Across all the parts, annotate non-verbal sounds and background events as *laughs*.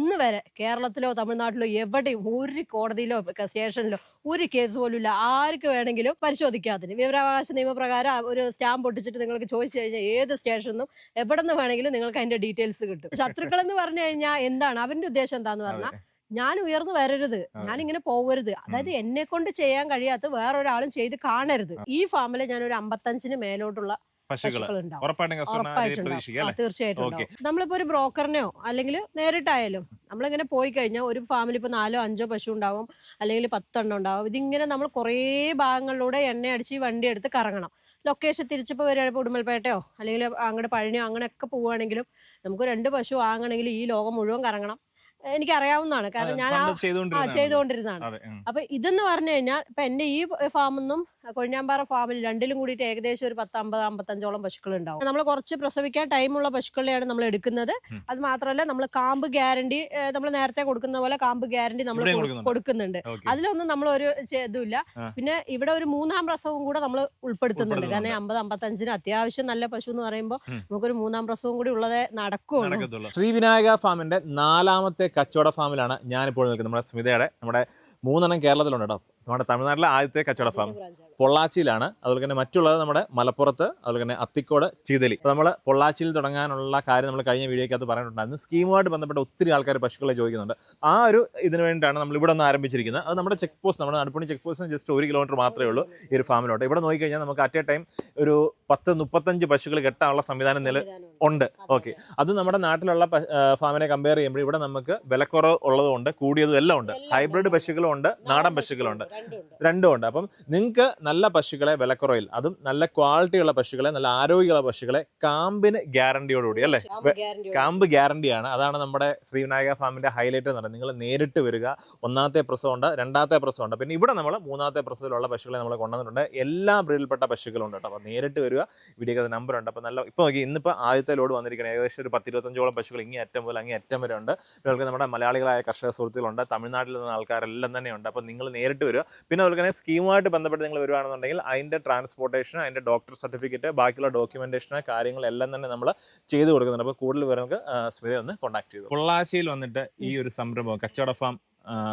ഇന്ന് വരെ കേരളത്തിലോ തമിഴ്നാട്ടിലോ എവിടെയും ഒരു കോടതിയിലോ സ്റ്റേഷനിലോ ഒരു കേസ് പോലും ഇല്ല. ആർക്ക് വേണമെങ്കിലും പരിശോധിക്കാത്തിന് വിവരാവകാശ നിയമപ്രകാരം ഒരു സ്റ്റാമ്പ് ഒട്ടിച്ചിട്ട് നിങ്ങൾക്ക് ചോദിച്ചു കഴിഞ്ഞാൽ ഏത് സ്റ്റേഷനിലും എവിടെ നിന്ന് വേണമെങ്കിലും നിങ്ങൾക്ക് അതിന്റെ ഡീറ്റെയിൽസ് കിട്ടും. ശത്രുക്കൾ എന്ന് പറഞ്ഞു കഴിഞ്ഞാൽ എന്താണ്? അവരുടെ ഉദ്ദേശം എന്താന്ന് പറഞ്ഞാൽ ഞാൻ ഉയർന്നു വരരുത്. ഞാനിങ്ങനെ ഞാൻ ഇങ്ങനെ പോകരുത് അതായത് എന്നെ കൊണ്ട് ചെയ്യാൻ കഴിയാത്ത വേറൊരാളും ചെയ്ത് കാണരുത്. ഈ ഫാമിലെ ഞാൻ ഒരു അമ്പത്തഞ്ചിന് മേലോട്ടുള്ള തീർച്ചയായിട്ടും നമ്മളിപ്പോ ഒരു ബ്രോക്കറിനെയോ അല്ലെങ്കിൽ നേരിട്ടായാലും നമ്മളിങ്ങനെ പോയി കഴിഞ്ഞാൽ ഒരു ഫാമിലി ഇപ്പൊ നാലോ അഞ്ചോ പശു ഉണ്ടാവും അല്ലെങ്കിൽ പത്തെണ്ണം ഉണ്ടാവും. ഇതിങ്ങനെ നമ്മൾ കുറേ ഭാഗങ്ങളിലൂടെ എണ്ണ അടിച്ച് വണ്ടി എടുത്ത് കറങ്ങണം. ലൊക്കേഷൻ തിരിച്ചിപ്പോൾ വരികയാണെങ്കിൽ ഉടുമ്പൽപേട്ടയോ അല്ലെങ്കിൽ അങ്ങോട്ട് പഴനിയോ അങ്ങനെയൊക്കെ പോവുകയാണെങ്കിലും നമുക്ക് രണ്ട് പശു വാങ്ങണമെങ്കിൽ ഈ ലോകം മുഴുവൻ കറങ്ങണം. എനിക്ക് അറിയാവുന്നതാണ് കാരണം ഞാൻ ആ ചെയ്തുകൊണ്ടിരുന്നതാണ്. അപ്പൊ ഇതെന്ന് പറഞ്ഞു കഴിഞ്ഞാൽ ഇപ്പൊ എന്റെ ഈ ഫാമിന്നും കൊഴിഞ്ഞാമ്പാറ ഫാമിൽ രണ്ടിലും കൂടിയിട്ട് ഏകദേശം ഒരു പത്ത് അമ്പത് അമ്പത്തഞ്ചോളം പശുക്കൾ ഉണ്ടാവും നമ്മൾ കുറച്ച് പ്രസവിക്കാൻ ടൈമുള്ള പശുക്കളെയാണ് നമ്മൾ എടുക്കുന്നത്. അത് മാത്രമല്ല നമ്മൾ കാമ്പ് ഗ്യാരണ്ടി നമ്മൾ നേരത്തെ കൊടുക്കുന്ന പോലെ കാമ്പ് ഗ്യാരണ്ടി നമ്മൾ കൊടുക്കുന്നുണ്ട്. അതിലൊന്നും നമ്മൾ ഒരു ഇതുമില്ല. പിന്നെ ഇവിടെ ഒരു മൂന്നാം പ്രസവവും കൂടെ നമ്മൾ ഉൾപ്പെടുത്തുന്നുണ്ട്. കാരണം. അമ്പത് അമ്പത്തഞ്ചിന് അത്യാവശ്യം നല്ല പശു എന്ന് പറയുമ്പോൾ. നമുക്കൊരു മൂന്നാം പ്രസവം കൂടി ഉള്ളതേ നടക്കും ശ്രീ വിനായക ഫാമിന്റെ നാലാമത്തെ കച്ചവട ഫാമിലാണ് ഞാനിപ്പോൾ നിൽക്കുന്നത്. നമ്മുടെ സ്മിതയുടെ നമ്മുടെ മൂന്നെണ്ണം കേരളത്തിലുണ്ട് കേട്ടോ. നമ്മുടെ തമിഴ്നാട്ടിലെ ആദ്യത്തെ കച്ചവട ഫാം പൊള്ളാച്ചിയിലാണ്. അതുപോലെ തന്നെ മറ്റുള്ളത് നമ്മുടെ മലപ്പുറത്ത് അതുപോലെ തന്നെ അത്തിക്കോട് ചീതലി. അപ്പോൾ നമ്മൾ പൊള്ളാച്ചിയിൽ തുടങ്ങാനുള്ള കാര്യം നമ്മൾ കഴിഞ്ഞ വീഡിയോക്കകത്ത് പറഞ്ഞിട്ടുണ്ടായിരുന്നു. സ്കീമുമായിട്ട് ബന്ധപ്പെട്ട ഒത്തിരി ആൾക്കാർ പശുക്കളെ ചോദിക്കുന്നുണ്ട്. ആ ഒരു ഇതിന് വേണ്ടിയിട്ടാണ് നമ്മൾ ഇവിടെ നിന്ന് ആരംഭിച്ചിരിക്കുന്നത്. അത് നമ്മുടെ ചെക്ക് പോസ്റ്റ് നമ്മുടെ നടുപ്പണി ചെക്ക് പോസ്റ്റിന് ജസ്റ്റ് ഒരു കിലോമീറ്റർ മാത്രമേ ഉള്ളൂ ഈ ഒരു ഫാമിലോട്ട്. ഇവിടെ നോക്കിക്കഴിഞ്ഞാൽ നമുക്ക് അറ്റ് എ ടൈം ഒരു പത്ത് മുപ്പത്തഞ്ച് പശുക്കൾ കെട്ടാനുള്ള സംവിധാനം നില ഉണ്ട്. ഓക്കെ അത് നമ്മുടെ നാട്ടിലുള്ള ഫാമിനെ കമ്പയർ ചെയ്യുമ്പോൾ ഇവിടെ നമുക്ക് വിലക്കുറവ് ഉള്ളതുകൊണ്ട് കൂടിയതും എല്ലാം ഉണ്ട്. ഹൈബ്രിഡ് ഉണ്ട്. പശുക്കളും ഉണ്ട് നാടൻ പശുക്കളുണ്ട്. രണ്ടും ഉണ്ട്. അപ്പം നിങ്ങൾക്ക് നല്ല പശുക്കളെ വിലക്കുറവിൽ അതും നല്ല ക്വാളിറ്റിയുള്ള പശുക്കളെ നല്ല ആരോഗ്യമുള്ള പശുക്കളെ കാമ്പിന് ഗ്യാരണ്ടിയോടുകൂടി അല്ലേ? കാമ്പ് ഗ്യാരണ്ടിയാണ്. അതാണ് നമ്മുടെ ശ്രീവിനായക ഫാമിന്റെ ഹൈലൈറ്റ് എന്ന് പറയുന്നത്. നിങ്ങൾ നേരിട്ട് വരിക. ഒന്നാമത്തെ പ്രസവമുണ്ട് രണ്ടാമത്തെ പ്രസവമുണ്ട്. പിന്നെ ഇവിടെ നമ്മൾ മൂന്നാമത്തെ പ്രസവത്തിലുള്ള പശുക്കളെ നമ്മൾ കൊണ്ടുവന്നിട്ടുണ്ട്. എല്ലാ ബ്രീഡിൽപ്പെട്ട പശുക്കളുണ്ട് കേട്ടോ. അപ്പോൾ നേരിട്ട് വരിക വീഡിയോ നമ്പർ ഉണ്ട്. അപ്പോൾ നല്ല ഇപ്പോൾ നോക്കി ഇന്നിപ്പോൾ ആദ്യത്തെ ലോഡ് വന്നിരിക്കുന്നത് ഏകദേശം ഒരു പത്തിരുപത്തഞ്ചോളം പശുക്കൾ ഇങ്ങേ അറ്റം മുതൽ അങ്ങേ അറ്റം വരെ ഉണ്ട്. നിങ്ങൾക്ക് നമ്മുടെ മലയാളികളായ കർഷക സുഹൃത്തുക്കളുണ്ട്. തമിഴ്നാട്ടിൽ നിന്ന് ആൾക്കാരെല്ലാം തന്നെ ഉണ്ട്. അപ്പോൾ നിങ്ങൾ നേരിട്ട് വരിക. പിന്നെ അതുപോലെ തന്നെ സ്കീമുമായിട്ട് ബന്ധപ്പെട്ട് നിങ്ങൾ വരുവാണെന്നുണ്ടെങ്കിൽ അതിന്റെ ട്രാൻസ്പോർട്ടേഷൻ അതിന്റെ ഡോക്ടർ സർട്ടിഫിക്കറ്റ് ബാക്കിയുള്ള ഡോക്യുമെന്റേഷൻ കാര്യങ്ങളെല്ലാം തന്നെ നമ്മൾ ചെയ്തു കൊടുക്കുന്നുണ്ട്. അപ്പോൾ കൂടുതൽ വിവരങ്ങൾക്ക് സ്മിത ഒന്ന് കോൺടാക്ട് ചെയ്തു. പൊള്ളാശയിൽ വന്നിട്ട് ഈ ഒരു സംരംഭം കച്ചവട ഫാം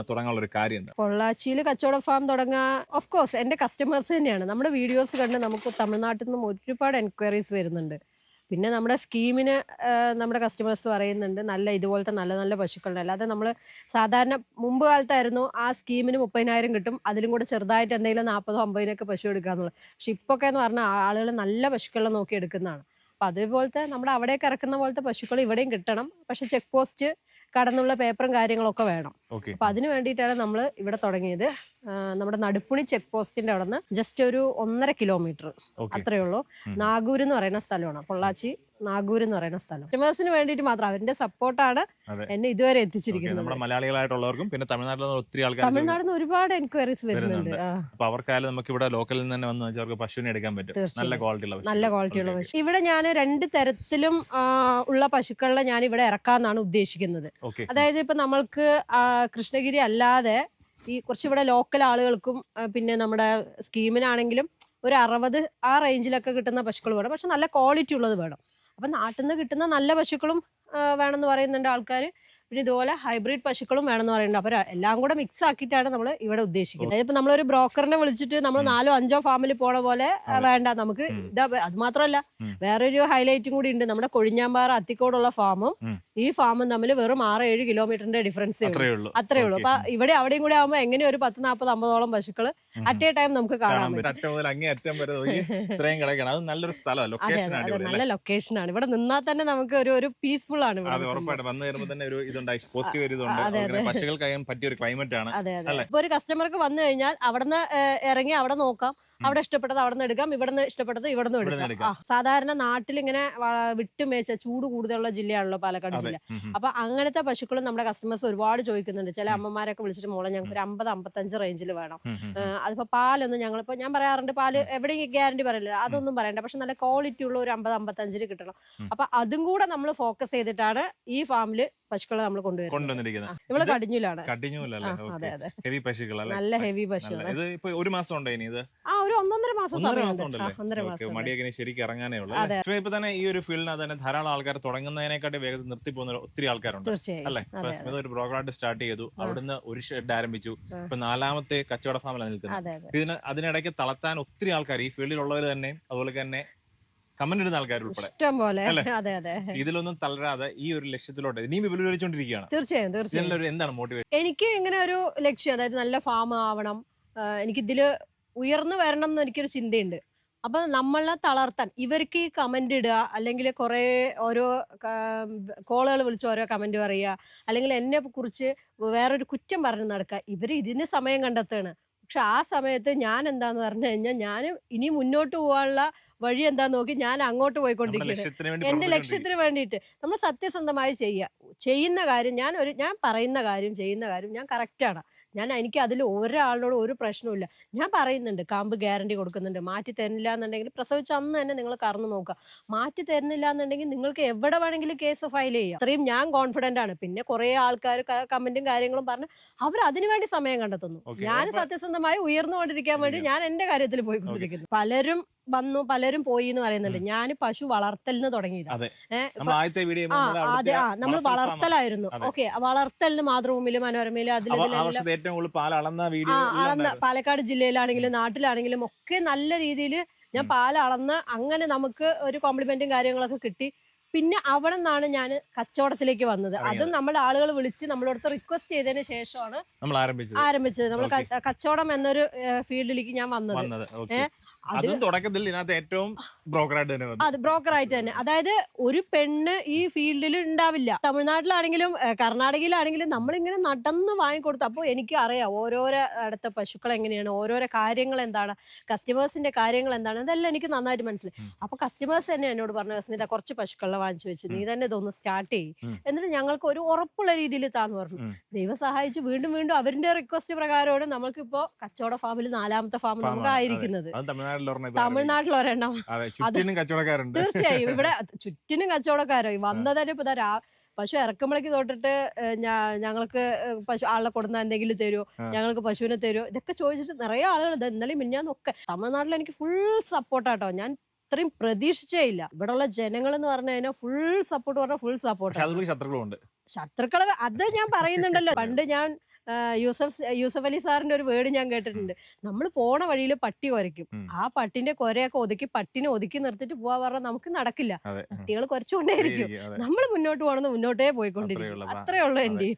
തുടങ്ങാനുള്ള ഒരു കാര്യം പൊള്ളാച്ചിയിൽ കച്ചവട ഫാം തുടങ്ങാൻ ഓഫ് കോഴ്സ് എന്റെ കസ്റ്റമേഴ്സ് തന്നെയാണ്. നമ്മുടെ വീഡിയോസ് കണ്ട് നമുക്ക് തമിഴ്നാട്ടിൽ നിന്നും ഒരുപാട് എൻക്വയറീസ് വരുന്നുണ്ട്. പിന്നെ നമ്മുടെ സ്കീമിന് നമ്മുടെ കസ്റ്റമേഴ്സ് പറയുന്നുണ്ട് നല്ല ഇതുപോലത്തെ നല്ല നല്ല പശുക്കളുണ്ട്. അല്ലാതെ നമ്മൾ സാധാരണ മുമ്പ് കാലത്തായിരുന്നു ആ സ്കീമിന് മുപ്പതിനായിരം കിട്ടും അതിലും കൂടെ ചെറുതായിട്ട് എന്തെങ്കിലും നാൽപ്പതോ അമ്പതിനൊക്കെ പശു എടുക്കാന്നുള്ളത് പക്ഷെ ഇപ്പൊക്കെ എന്ന് പറഞ്ഞാൽ ആളുകൾ നല്ല പശുക്കളെ നോക്കി എടുക്കുന്നതാണ്. അപ്പം അതേപോലത്തെ നമ്മുടെ അവിടേക്ക് ഇറക്കുന്ന പോലത്തെ പശുക്കൾ ഇവിടെയും കിട്ടണം. പക്ഷെ ചെക്ക് പോസ്റ്റ് കടന്നുള്ള പേപ്പറും കാര്യങ്ങളൊക്കെ വേണം. അപ്പൊ അതിന് വേണ്ടിയിട്ടാണ് നമ്മൾ ഇവിടെ തുടങ്ങിയത്. നമ്മുടെ നടുപ്പുണി ചെക്ക് പോസ്റ്റിന്റെ അവിടെ നിന്ന് ജസ്റ്റ് ഒരു ഒന്നര കിലോമീറ്റർ അത്രയേ അത്രേ ഉള്ളൂ നാഗൂർ എന്ന് പറയുന്ന സ്ഥലമാണ്. പൊള്ളാച്ചി നാഗൂർ എന്ന് പറയുന്ന സ്ഥലം. കസ്റ്റമേഴ്സിന് വേണ്ടിയിട്ട് മാത്രം അവരുടെ സപ്പോർട്ടാണ്. എന്നെ ഇതുവരെ എത്തിച്ചിരിക്കുന്നത്. നമ്മുടെ മലയാളികളായിട്ടുള്ളവർക്കും പിന്നെ തമിഴ്നാട്ടിൽ നിന്ന് ഒത്തിരി ആൾക്കാർ തമിഴ്നാട് നിന്ന് ഒരുപാട് എൻക്വയറീസ് വരുന്നുണ്ട്. അപ്പൊ അവർക്കായാലും നമുക്ക് ഇവിടെ ലോക്കലിൽ നിന്ന് തന്നെ വന്ന് അവർക്ക് പശുവിനെ എടുക്കാൻ പറ്റും. നല്ല ക്വാളിറ്റി ഉള്ള നല്ല ക്വാളിറ്റി ഉള്ള പശു. ഇവിടെ ഞാൻ രണ്ട് തരത്തിലും ഉള്ള പശുക്കളെ ഞാൻ ഇവിടെ ഇറക്കാന്നാണ് ഉദ്ദേശിക്കുന്നത് അതായത് ഇപ്പൊ നമ്മൾക്ക് കൃഷ്ണഗിരി അല്ലാതെ ഈ കുറച്ചിവിടെ ലോക്കൽ ആളുകൾക്കും പിന്നെ നമ്മുടെ സ്കീമിനാണെങ്കിലും ഒരു അറുപത് ആ റേഞ്ചിലൊക്കെ കിട്ടുന്ന പശുക്കൾ വേണം. പക്ഷെ നല്ല ക്വാളിറ്റി ഉള്ളത് വേണം. അപ്പൊ നാട്ടിൽ നിന്ന് കിട്ടുന്ന നല്ല പശുക്കളും വേണമെന്ന് പറയുന്നുണ്ട് ആൾക്കാർ പിന്നെ ഇതുപോലെ ഹൈബ്രിഡ് പശുക്കളും വേണമെന്ന് പറയുന്നുണ്ട്. അപ്പൊ എല്ലാം കൂടെ മിക്സ് ആക്കിയിട്ടാണ് നമ്മൾ ഇവിടെ ഉദ്ദേശിക്കുന്നത്. അതായത് നമ്മൾ ഒരു ബ്രോക്കറിനെ വിളിച്ചിട്ട് നമ്മൾ നാലോ അഞ്ചോ ഫാമിൽ പോണ പോലെ വേണ്ട. നമുക്ക്. ഇതാ അത് മാത്രമല്ല വേറൊരു ഹൈലൈറ്റും കൂടി ഉണ്ട്. നമ്മുടെ കൊഴിഞ്ഞാമ്പാറ അത്തിക്കോടുള്ള ഫാമും ഈ ഫാമും തമ്മിൽ വെറും ആറ് ഏഴ് കിലോമീറ്ററിന്റെ ഡിഫറൻസ് അത്രേ ഉള്ളൂ. അത്രേ ഉള്ളൂ. അപ്പൊ ഇവിടെ അവിടെയും കൂടെ ആകുമ്പോൾ എങ്ങനെ ഒരു പത്ത് നാൽപ്പത് അമ്പതോളം പശുക്കൾ ഉം. അറ്റ് എ ടൈം നമുക്ക് കാണാൻ പറ്റും. അങ്ങേ അറ്റം വരെ *laughs* ഇത്രയും കിടക്കണം അത് നല്ലൊരു സ്ഥലമാണ് ലൊക്കേഷൻ നല്ല ആണ്. ഇവിടെ നിന്നാൽ തന്നെ നമുക്ക് ഒരു ഒരു പീസ്ഫുൾ ആണ് ഇവിടെ അതെ. ഉറപ്പായിട്ട്. വന്നു കയറുമ്പോൾ തന്നെ ഒരു ഇതുണ്ടായി പോസിറ്റീവ് ഒരു ഇതുണ്ട്. പറ്റിയ ഒരു ക്ലൈമറ്റ് ആണ്. അതെ അതെ. ഇപ്പൊ ഒരു കസ്റ്റമർക്ക് വന്നു കഴിഞ്ഞാൽ അവിടെ നിന്ന് ഇറങ്ങി അവിടെ നോക്കാം. അവിടെ ഇഷ്ടപ്പെട്ടത് അവിടെ നിന്ന് എടുക്കാം ഇവിടെ നിന്ന് ഇഷ്ടപ്പെട്ടത് ഇവിടെ നിന്ന് എടുക്കാം. സാധാരണ നാട്ടിൽ ഇങ്ങനെ വിട്ടുമേച്ച ചൂട് കൂടുതലുള്ള ജില്ലയാണല്ലോ പാലക്കാട് ജില്ല. അപ്പൊ അങ്ങനത്തെ പശുക്കളും നമ്മുടെ കസ്റ്റമേഴ്സ് ഒരുപാട് ചോദിക്കുന്നുണ്ട്. ചില അമ്മമാരൊക്കെ വിളിച്ചിട്ട് മോളെ ഞങ്ങൾക്ക് ഒരു അമ്പത് അമ്പത്തഞ്ച് റേഞ്ചിൽ വേണം. അതിപ്പോ പാലൊന്നും ഞങ്ങളിപ്പോ ഞാൻ പറയാറുണ്ട് പാൽ എവിടെയും ഗ്യാരണ്ടി പറയില്ല. അതൊന്നും പറയണ്ട. പക്ഷെ നല്ല ക്വാളിറ്റി ഉള്ള ഒരു അമ്പത് അമ്പത്തഞ്ചിന് കിട്ടണം. അപ്പൊ അതും കൂടെ നമ്മൾ ഫോക്കസ് ചെയ്തിട്ടാണ് ഈ ഫാമിൽ പശുക്കളെ നമ്മൾ കൊണ്ടുവരുന്നത്. ഇവൾ കടിഞ്ഞൂലാണ്. കടിഞ്ഞൂലല്ലേ? ഹെവി പശുക്കളല്ലേ? നല്ല ഹെവി പശു ഇത് ഒരു മാസം ഉണ്ടോ ഇനി ഇത്? ആ ഒരു ഒന്നൊന്നര മാസം ഒന്നര മാസം ഉണ്ടല്ലേ? ഓക്കെ ഉണ്ട്. മടിയൊക്കെ ശരിക്കും ഇറങ്ങാനേ ഉള്ളൂ. പക്ഷേ ഇപ്പൊ തന്നെ ഈ ഒരു ഫീൽഡിനകത്ത് തന്നെ ധാരാളം ആൾക്കാർ തുടങ്ങുന്നതിനെക്കാട്ടി വേഗത്തിൽ നിർത്തി പോകുന്ന ഒത്തിരി ആൾക്കാരുണ്ട് അല്ലെ? സ്മിത ഒരു ബ്രോക്കറായിട്ട് സ്റ്റാർട്ട് ചെയ്തു അവിടുന്ന് ഒരു ഷെഡ് ആരംഭിച്ചു. ഇപ്പൊ നാലാമത്തെ കച്ചവട ഫാമിലാണ് നിൽക്കുന്നത്. ഇതിന് അതിനിടയ്ക്ക് തളർത്താൻ ഒത്തിരി ആൾക്കാർ ഈ ഫീൽഡിലുള്ളവർ തന്നെ അതുപോലെ തന്നെ കമന്റ് ഇടുന്ന ആൾക്കാർ ഉൾപ്പെടെ ഇതിലൊന്നും തളരാതെ ഈ ഒരു ലക്ഷ്യത്തിലോട്ട് ഇനിയും വിപുലീകരിച്ചോണ്ടിരിക്കുകയാണ്. തീർച്ചയായും തീർച്ചയായും. എന്താണ് മോട്ടിവേഷൻ എനിക്ക് ഇങ്ങനെ ഒരു ലക്ഷ്യം അതായത് നല്ല ഫാം ആവണം എനിക്ക് എനിക്കിതിൽ ഉയർന്നു വരണം എന്ന് എനിക്കൊരു ചിന്തയുണ്ട്. അപ്പൊ നമ്മളെ തളർത്താൻ ഇവർക്ക് ഈ കമന്റ് ഇടുക അല്ലെങ്കിൽ കുറെ ഓരോ കോളുകൾ വിളിച്ച് ഓരോ കമന്റ് പറയുക അല്ലെങ്കിൽ എന്നെ കുറിച്ച് വേറൊരു കുറ്റം പറഞ്ഞു നടക്കുക ഇവർ ഇതിന് സമയം കണ്ടെത്തുകയാണ്. പക്ഷെ ആ സമയത്ത് ഞാൻ എന്താന്ന് പറഞ്ഞു കഴിഞ്ഞാൽ ഞാൻ ഇനി മുന്നോട്ട് പോകാനുള്ള വഴി എന്താ നോക്കി ഞാൻ അങ്ങോട്ട് പോയിക്കൊണ്ടിരിക്കുന്നത് എന്റെ. ലക്ഷ്യത്തിന് വേണ്ടിയിട്ട് നമ്മൾ സത്യസന്ധമായി ചെയ്യുക. ചെയ്യുന്ന കാര്യം ഞാൻ ഒരു ഞാൻ പറയുന്ന കാര്യം ചെയ്യുന്ന കാര്യം ഞാൻ കറക്റ്റാണ് ഞാൻ എനിക്ക് അതിൽ ഒരാളോട് ഒരു പ്രശ്നവുമില്ല ഞാൻ പറയുന്നുണ്ട് കാമ്പ് ഗ്യാരണ്ടി കൊടുക്കുന്നുണ്ട്. മാറ്റി തരുന്നില്ല എന്നുണ്ടെങ്കിൽ പ്രസവിച്ച അന്ന് തന്നെ നിങ്ങൾ കറന്നു നോക്കുക. മാറ്റി തരുന്നില്ല എന്നുണ്ടെങ്കിൽ നിങ്ങൾക്ക് എവിടെ വേണമെങ്കിലും കേസ് ഫയൽ ചെയ്യാം. അത്രയും ഞാൻ കോൺഫിഡന്റ് ആണ്. പിന്നെ കുറെ ആൾക്കാർ കമന്റും കാര്യങ്ങളും പറഞ്ഞ് അവർ അതിനുവേണ്ടി സമയം കണ്ടെത്തുന്നു. ഞാൻ സത്യസന്ധമായി ഉയർന്നുകൊണ്ടിരിക്കാൻ വേണ്ടി ഞാൻ എന്റെ കാര്യത്തിൽ പോയിക്കൊണ്ടിരിക്കുന്നു. പലരും വന്നു പലരും പോയി എന്ന് പറയുന്നുണ്ട് ഞാൻ പശു വളർത്തലിന് തുടങ്ങിയത്. നമ്മൾ വളർത്തലായിരുന്നു. ഓക്കെ വളർത്തലിന് മാതൃഭൂമിയിലും മനോരമയിലും അതിൽ ഏറ്റവും കൂടുതൽ പാൽ അളന്ന വീഡിയോ അളന്ന പാലക്കാട് ജില്ലയിലാണെങ്കിലും നാട്ടിലാണെങ്കിലും ഒക്കെ നല്ല രീതിയിൽ ഞാൻ. പാൽ അളന്ന് അങ്ങനെ നമുക്ക് ഒരു കോംപ്ലിമെന്റും കാര്യങ്ങളൊക്കെ കിട്ടി. പിന്നെ അവിടെ നിന്നാണ് ഞാൻ കച്ചവടത്തിലേക്ക് വന്നത്. അതും നമ്മൾ ആളുകൾ വിളിച്ച് നമ്മളടുത്ത് റിക്വസ്റ്റ് ചെയ്തതിന് ശേഷമാണ് ആരംഭിച്ചത്. നമ്മൾ. കച്ചവടം എന്നൊരു ഫീൽഡിലേക്ക് ഞാൻ വന്നത്. അത് തുടക്കത്തിൽ ഇതിനകത്ത് ഏറ്റവും തന്നെ അത് ബ്രോക്കർ ആയിട്ട് തന്നെ. അതായത് ഒരു പെണ്ണ് ഈ ഫീൽഡിൽ ഉണ്ടാവില്ല. തമിഴ്നാട്ടിലാണെങ്കിലും കർണാടകയിലാണെങ്കിലും നമ്മളിങ്ങനെ നടന്ന് വാങ്ങിക്കൊടുത്തു. അപ്പോൾ എനിക്ക് അറിയാം ഓരോരോ അടുത്ത പശുക്കൾ എങ്ങനെയാണ് ഓരോരോ കാര്യങ്ങൾ എന്താണ് കസ്റ്റമേഴ്സിന്റെ കാര്യങ്ങൾ എന്താണ് അതെല്ലാം എനിക്ക് നന്നായിട്ട് മനസ്സിലായി. അപ്പൊ കസ്റ്റമേഴ്സ് തന്നെ എന്നോട് പറഞ്ഞു സ്മിത കുറച്ച് പശുക്കളെ വാങ്ങിച്ചു വെച്ച് നീ തന്നെ ഇതൊന്ന് സ്റ്റാർട്ട് ചെയ്യും. എന്നിട്ട് ഞങ്ങൾക്ക് ഒരു ഉറപ്പുള്ള രീതിയിൽ താന്ന് പറഞ്ഞു. ദൈവം സഹായിച്ച് വീണ്ടും വീണ്ടും അവരുടെ റിക്വസ്റ്റ് പ്രകാരമാണ് നമ്മൾക്കിപ്പോ കച്ചവട ഫാമിൽ നാലാമത്തെ ഫാം നമുക്ക് ആയിരിക്കുന്നത് തമിഴ്നാട്ടിൽ ഒരെണ്ണം തമിഴ്നാട്ടിൽ. അതെ ചുറ്റിനും കച്ചവടക്കാരുണ്ട്. തീർച്ചയായും. ഇവിടെ *laughs* ചുറ്റിനും കച്ചവടക്കാരായി വന്നതന്നെ ഇപ്പൊ രാ- പശു ഇറക്കുമ്പോഴേക്ക് തൊട്ടിട്ട് ഞങ്ങൾക്ക് പശു ആളെ കൊടുന്ന എന്തെങ്കിലും തരുമോ ഞങ്ങൾക്ക് പശുവിനെ തരുമോ ഇതൊക്കെ ചോദിച്ചിട്ട് നിറയെ ആളുകൾ ഇത് ഇന്നലെ മിന്നാന്നൊക്കെ തമിഴ്നാട്ടിൽ എനിക്ക് ഫുൾ സപ്പോർട്ടാട്ടോ. ഞാൻ ഇത്രയും പ്രതീക്ഷിച്ചേ ഇല്ല. ഇവിടെയുള്ള ജനങ്ങൾ എന്ന് പറഞ്ഞു കഴിഞ്ഞാൽ ഫുൾ സപ്പോർട്ട് പറഞ്ഞാൽ ഫുൾ സപ്പോർട്ട്. ശത്രുക്കളുണ്ട് ശത്രുക്കളും അത് ഞാൻ പറയുന്നുണ്ടല്ലോ. പണ്ട് ഞാൻ യൂസഫ് യൂസഫ് അലി സാറിന്റെ ഒരു വേർഡ് ഞാൻ കേട്ടിട്ടുണ്ട്. നമ്മൾ പോണ വഴിയിൽ പട്ടി കുരയ്ക്കും. ആ പട്ടിന്റെ കുരയൊക്കെ ഒതുക്കി പട്ടിനെ ഒതുക്കി നിർത്തിട്ട് പോവാ പറഞ്ഞാൽ നമുക്ക് നടക്കില്ല. പട്ടികൾ കുറച്ചുകൊണ്ടേയിരിക്കും നമ്മൾ മുന്നോട്ട് പോകണമെന്ന് മുന്നോട്ടേ പോയിക്കൊണ്ടിരിക്കും. അത്രയേ ഉള്ളൂ. അത്രേ ഉള്ളൂ എന്റെ